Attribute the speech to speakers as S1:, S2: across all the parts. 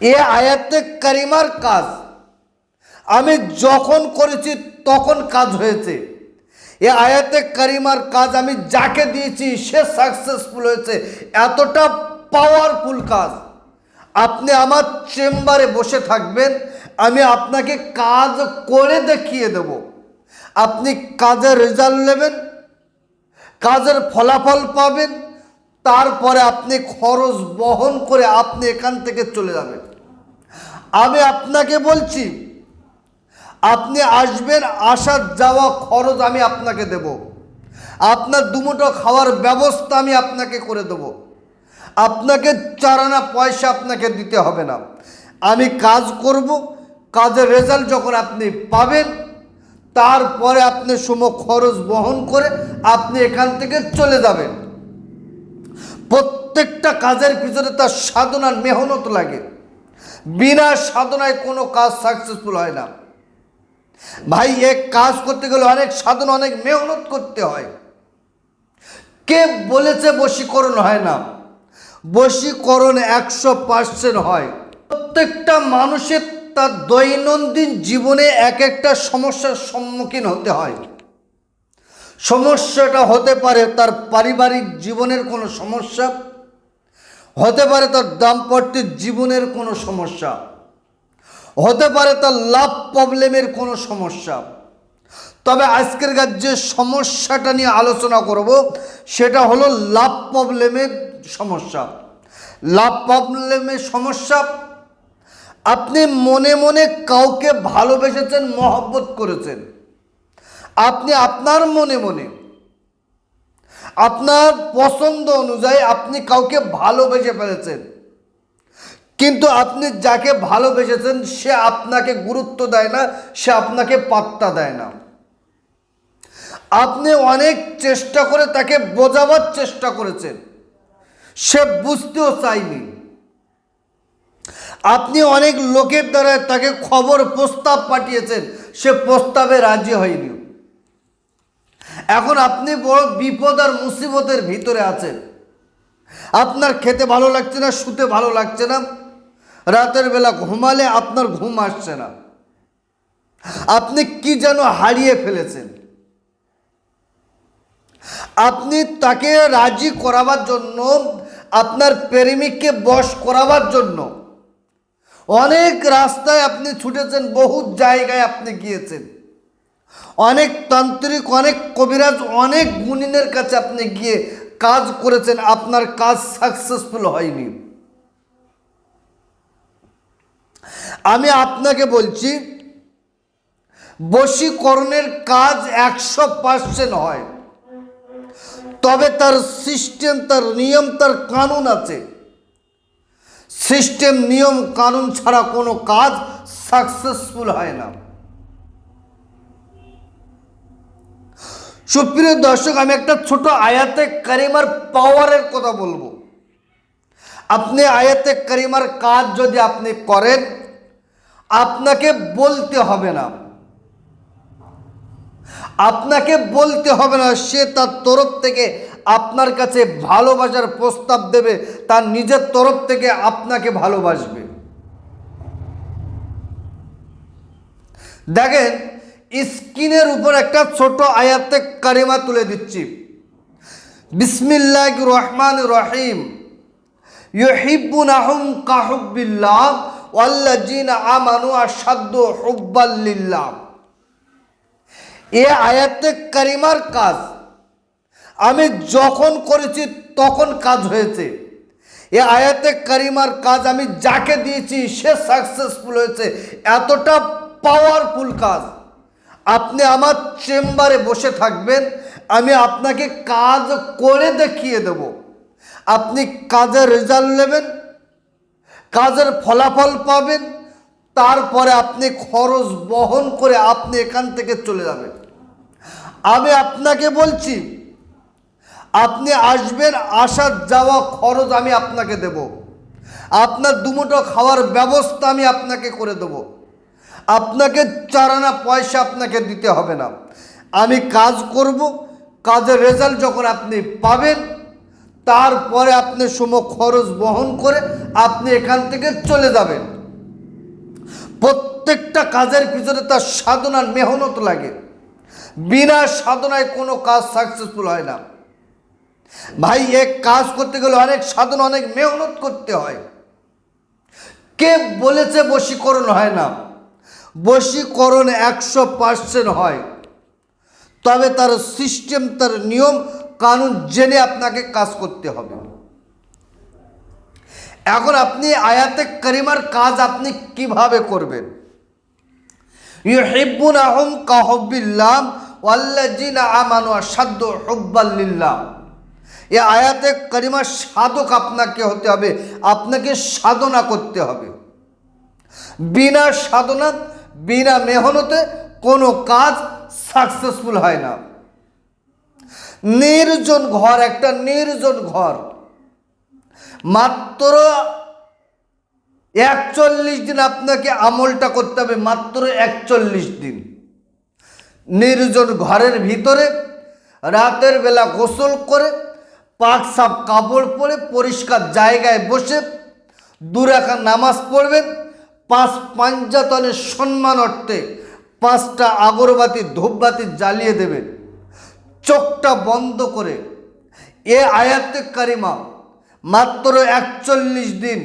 S1: এ আয়াতে কারিমার কাজ। আমি যখন করেছি তখন কাজ হয়েছে। এ আয়াতে কারিমার কাজ আমি যাকে দিয়েছি সে সাকসেসফুল হয়েছে। এতটা পাওয়ারফুল কাজ। আপনি আমার চেম্বারে বসে থাকবেন, আমি আপনাকে কাজ করে দেখিয়ে দেব। আপনি কাজের রেজাল্ট নেবেন, কাজের ফলাফল পাবেন, তারপরে আপনি খরচ বহন করে আপনি এখান থেকে চলে যাবেন। আমি আপনাকে বলছি, আপনি আসবেন, আসার যাওয়া খরচ আমি আপনাকে দেব। আপনার দুমুটো খাওয়ার ব্যবস্থা আমি আপনাকে করে দেব। আপনাকে চারানা পয়সা আপনাকে দিতে হবে না। আমি কাজ করব, কাজের রেজাল্ট যখন আপনি পাবেন, তারপরে আপনি সম খরচ বহন করে আপনি এখান থেকে চলে যাবেন। প্রত্যেকটা কাজের পিছনে তার সাধনার মেহনত লাগে। বিনা সাধনায় কোনো কাজ সাকসেসফুল হয় না। ভাই, এক কাজ করতে গেলে অনেক সাধন, অনেক মেহনত করতে হয়। কে বলেছে বশীকরণ হয় না? বশীকরণ একশো পার্সেন্ট হয়। প্রত্যেকটা মানুষের তার দৈনন্দিন জীবনে এক একটা সমস্যার সম্মুখীন হতে হয়। সমস্যাটা হতে পারে তার পারিবারিক জীবনের কোনো সমস্যা হতে পারে তার দাম্পত্য জীবনের কোনো সমস্যা। হতে পারে তার লাভ প্রবলেমের কোনো সমস্যা। তবে আজকের কাজ যে সমস্যাটা নিয়ে আলোচনা করব, সেটা হলো লাভ প্রবলেমের সমস্যা। লাভ প্রবলেমের সমস্যা, আপনি মনে মনে কাউকে ভালোবেসেছেন, মহব্বত করেছেন। আপনি আপনার মনে মনে আপনার পছন্দ অনুযায়ী আপনি কাউকে ভালোবেসে ফেলেছেন। কিন্তু আপনি যাকে ভালোবেসেছেন, সে আপনাকে গুরুত্ব দেয় না, সে আপনাকে পাত্তা দেয় না। আপনি অনেক চেষ্টা করে তাকে বোঝাবার চেষ্টা করেছেন। সে বুঝতেও চায়নি। আপনি অনেক লোকের দ্বারা তাকে খবর, প্রস্তাব পাঠিয়েছেন। সে প্রস্তাবে রাজি হয়নি। এখন আপনি বড় বিপদ আর মুসিবতের ভিতরে আছেন। আপনার খেতে ভালো লাগছে না, শুতে ভালো লাগছে না। রাতের বেলা ঘুমালে আপনার ঘুম আসছে না। আপনি কি যেন হারিয়ে ফেলেছেন। আপনি তাকে রাজি করাবার জন্য, আপনার প্রেমিককে বশ করাবার জন্য অনেক রাস্তায় আপনি ছুটেছেন বহু জায়গায় আপনি গিয়েছেন। অনেক তান্ত্রিক, অনেক কবিরাজ, অনেক গুণিনের কাছে আপনি গিয়ে কাজ করেছেন, আপনার কাজ সাকসেসফুল হয়নি। আমি আপনাকে বলছি, বশীকরণের কাজ একশো পার্সেন্ট হয়। তবে তার সিস্টেম তার নিয়ম, তার কানুন আছে। সিস্টেম নিয়ম, কানুন ছাড়া কোনো কাজ সাকসেসফুল হয় না। সুপ্রিয় দর্শক, আমি একটা ছোট আয়াতে কারিমার পাওয়ারের কথা বলব। আপনি আয়াতে কারিমার কাজ যদি আপনি করেন, আপনাকে বলতে হবে না। আপনাকে বলতে হবে না, সে তার তরফ থেকে আপনার কাছে ভালোবাসার প্রস্তাব দেবে, তার নিজের তরফ থেকে আপনাকে ভালোবাসবে। দেখেন স্ক্রিনের উপর একটা ছোট আয়াতে কারিমা তুলে দিচ্ছি। বিসমিল্লাহ রহমান রহিম। ইউহিব্বুন আহম কাহুবিল্লাহ ওয়াল্লাজিন আমানু আসাদ্দ হুব্বাল্লিল্লাহ এ আয়াতে কারিমার কাজ। আমি যখন করেছি তখন কাজ হয়েছে। এ আয়াতে কারিমার কাজ আমি যাকে দিয়েছি সে সাকসেসফুল হয়েছে। এতটা পাওয়ারফুল কাজ। আপনি আমার চেম্বারে বসে থাকবেন, আমি আপনাকে কাজ করে দেখিয়ে দেব। আপনি কাজের রেজাল্ট নেবেন, কাজের ফলাফল পাবেন, তারপরে আপনি খরচ বহন করে আপনি এখান থেকে চলে যাবেন। আমি আপনাকে বলছি, আপনি আসবেন, আসার যাওয়া খরচ আমি আপনাকে দেব। আপনার দুমুটো খাওয়ার ব্যবস্থা আমি আপনাকে করে দেব। আপনাকে চারানা পয়সা আপনাকে দিতে হবে না। আমি কাজ করব, কাজের রেজাল্ট যখন আপনি পাবেন, তারপরে আপনি সম খরচ বহন করে আপনি এখান থেকে চলে যাবেন। প্রত্যেকটা কাজের পিছনে তার সাধনার মেহনত লাগে। বিনা সাধনায় কোনো কাজ সাকসেসফুল হয় না। ভাই এক কাজ করতে গেলে অনেক সাধনা, অনেক মেহনত করতে হয়। কে বলেছে বশীকরণ হয় না? বশীকরণ একশো পার্সেন্ট হয়। তবে তার সিস্টেম, তার নিয়ম, কানুন জেনে আপনাকে কাজ করতে হবে। এখন আপনি আয়াতে করিমার কাজ আপনি কীভাবে করবেন? ইউহিব্বুন আহম কাহবিল্লাম ওয়াল্লাজিনা আমানু আসাদ্দ হুব্বাল্লিল্লাহ এ আয়াতে করিমার সাধক আপনাকে হতে হবে, আপনাকে সাধনা করতে হবে। বিনা সাধনা বিনা মেহনতে কোনো কাজ সাকসেসফুল হয় না। নির্জন ঘর, একটা নির্জন ঘর। মাত্র একচল্লিশ দিন আপনাকে আমলটা করতে হবে, মাত্র একচল্লিশ দিন। নির্জন ঘরের ভিতরে রাতের বেলা গোসল করে, পাক সাপ কাপড় পরে পরিষ্কার জায়গায় বসে দুরাখা নামাজ পড়বেন পাঁচ পাঞ্জাতনের সম্মান অর্থে পাঁচটা আগরবাতি ধূপবাতি জ্বালিয়ে দেবেন চোখটা বন্ধ করে। এ আয়াতে কারিমা মাত্র একচল্লিশ দিন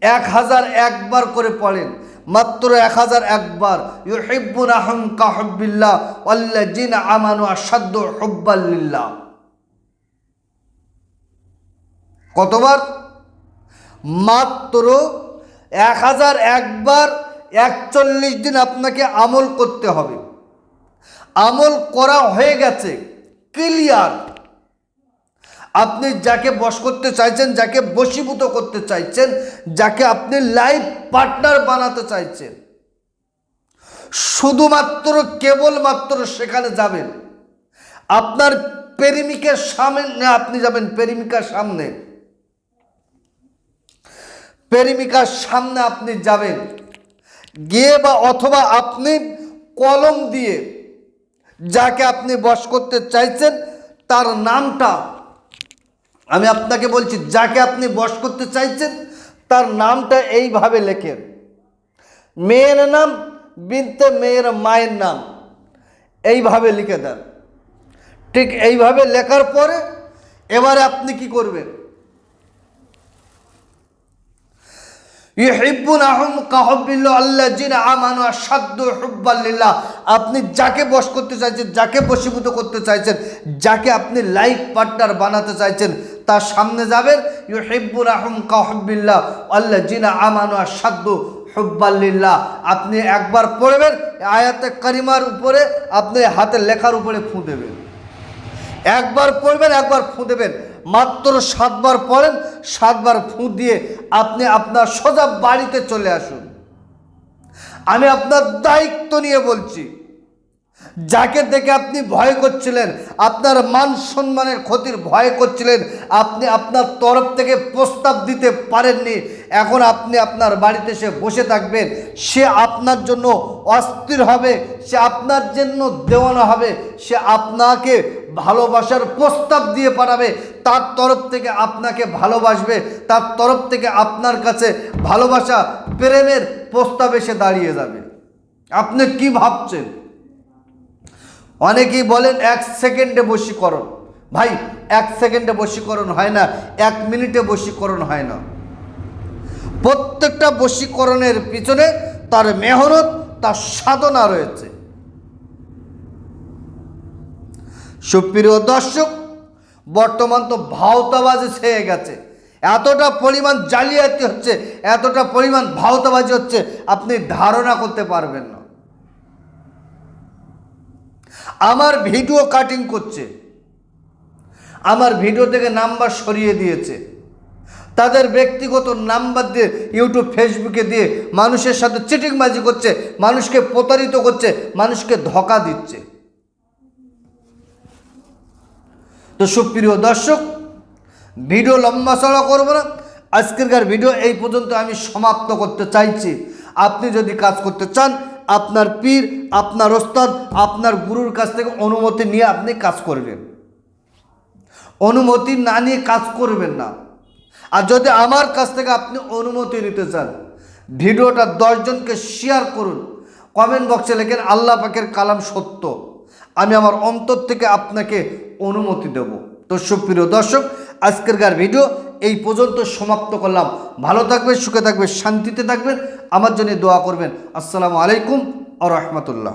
S1: এক হাজার একবার করে পড়েন। মাত্র এক হাজার একবার। ইউহিব্বুন আহম কাহবিল্লাহ আল্লাহ জিন আমানু আসাদ্দ হব্বাল্লিল্লাহ কতবার? মাত্র এক হাজার একবার একচল্লিশ দিন আপনাকে আমল করতে হবে। আমল করা হয়ে গেছে ক্লিয়ার আপনি যাকে বশ করতে চাইছেন, যাকে বশীভূত করতে চাইছেন, যাকে আপনি লাইফ পার্টনার বানাতে চাইছেন, শুধুমাত্র কেবলমাত্র সেখানে যাবেন। আপনার প্রেমিকের সামনে আপনি যাবেন প্রেমিকার সামনে। প্রেমিকার সামনে আপনি যাবেন। গিয়ে বা অথবা আপনি কলম দিয়ে যাকে আপনি বশ করতে চাইছেন, তার নামটা আমি আপনাকে বলছি, যাকে আপনি বশ করতে চাইছেন, তার নামটা এইভাবে লেখেন। মেয়ের নাম বিনতে মেয়ের মায়ের নাম এইভাবে লিখে দেন। ঠিক এইভাবে লেখার পরে এবারে আপনি কি করবেন ইহিব্বুন আহম কাহবিল্লা আল্লাহ জিন আমানু আসাদ্দ হুব্বাল্লিল্লাহ আপনি যাকে বশ করতে চাইছেন, যাকে বশীভূত করতে চাইছেন, যাকে আপনি লাইফ পার্টনার বানাতে চাইছেন, তার সামনে যাবেন ইহিব্বুন আহম কাহবিল্লাহ আল্লাহ জিন আমানু আসাদ্দ হুব্বাল্লিল্লাহ আপনি একবার পড়বেন, আয়াতে করিমার উপরে, আপনি হাতের লেখার উপরে ফুঁ দেবেন। একবার পড়বেন, একবার ফুঁ দেবেন। মাত্র সাতবার পড়েন, সাতবার ফুঁ দিয়ে আপনি আপনার সোজা বাড়িতে চলে আসুন। আমি আপনার দায়িত্ব নিয়ে বলছি। যাকে দেখে আপনি ভয় করছিলেন, আপনার মান সম্মানের ক্ষতির ভয় করছিলেন, আপনি আপনার তরফ থেকে প্রস্তাব দিতে পারেননি, এখন আপনি আপনার বাড়িতে সে বসে থাকবেন, সে আপনার জন্য অস্থির হবে, সে আপনার জন্য দেওয়ানো হবে, সে আপনাকে ভালোবাসার প্রস্তাব দিয়ে পাঠাবে, তার তরফ থেকে আপনাকে ভালোবাসবে, তার তরফ থেকে আপনার কাছে ভালোবাসা, প্রেমের প্রস্তাব এসে দাঁড়িয়ে যাবে। আপনি কি ভাবছেন? অনেকেই বলেন এক সেকেন্ডে বশীকরণ। ভাই, এক সেকেন্ডে বশীকরণ হয় না, এক মিনিটে বশীকরণ হয় না। প্রত্যেকটা বশীকরণের পিছনে তার মেহনত, তার সাধনা রয়েছে। সুপ্রিয় দর্শক, বর্তমান তো ভাওতাবাজি ছেয়ে গেছে। এতটা পরিমাণ জালিয়াতি হচ্ছে, এতটা পরিমাণ ভাওতাবাজি হচ্ছে, আপনি ধারণা করতে পারবেন না। আমার ভিডিও কাটিং করছে। আমার ভিডিও থেকে নাম্বার সরিয়ে দিয়েছে। তাদের ব্যক্তিগত নাম্বার দিয়ে ইউটিউব ফেসবুকে দিয়ে মানুষের সাথে চিটিংবাজি করছে, মানুষকে প্রতারিত করছে, মানুষকে ধোকা দিচ্ছে। তো সুপ্রিয় দর্শক, ভিডিও লম্বা চড়া করব না। আজকেরকার ভিডিও এই পর্যন্ত আমি সমাপ্ত করতে চাইছি। আপনি যদি কাজ করতে চান আপনার পীর, আপনার ওস্তাদ, আপনার গুরুর কাছ থেকে অনুমতি নিয়ে আপনি কাজ করবেন। অনুমতি না নিয়ে কাজ করবেন না। আর যদি আমার কাছ থেকে আপনি অনুমতি নিতে চান, ভিডিওটা দশজনকে শেয়ার করুন। কমেন্ট বক্সে লেখেন, আল্লাহ পাকের কালাম সত্য। আমি আমার অন্তর থেকে আপনাকে অনুমতি দেব। তো সুপ্রিয় দর্শক আজকের গার ভিডিও এই পর্যন্ত সমাপ্ত করলাম। ভালো থাকবেন, সুখে থাকবেন, শান্তিতে থাকবেন, আমার জন্য দোয়া করবেন। আসসালামু আলাইকুম আ রহমতুল্লাহ।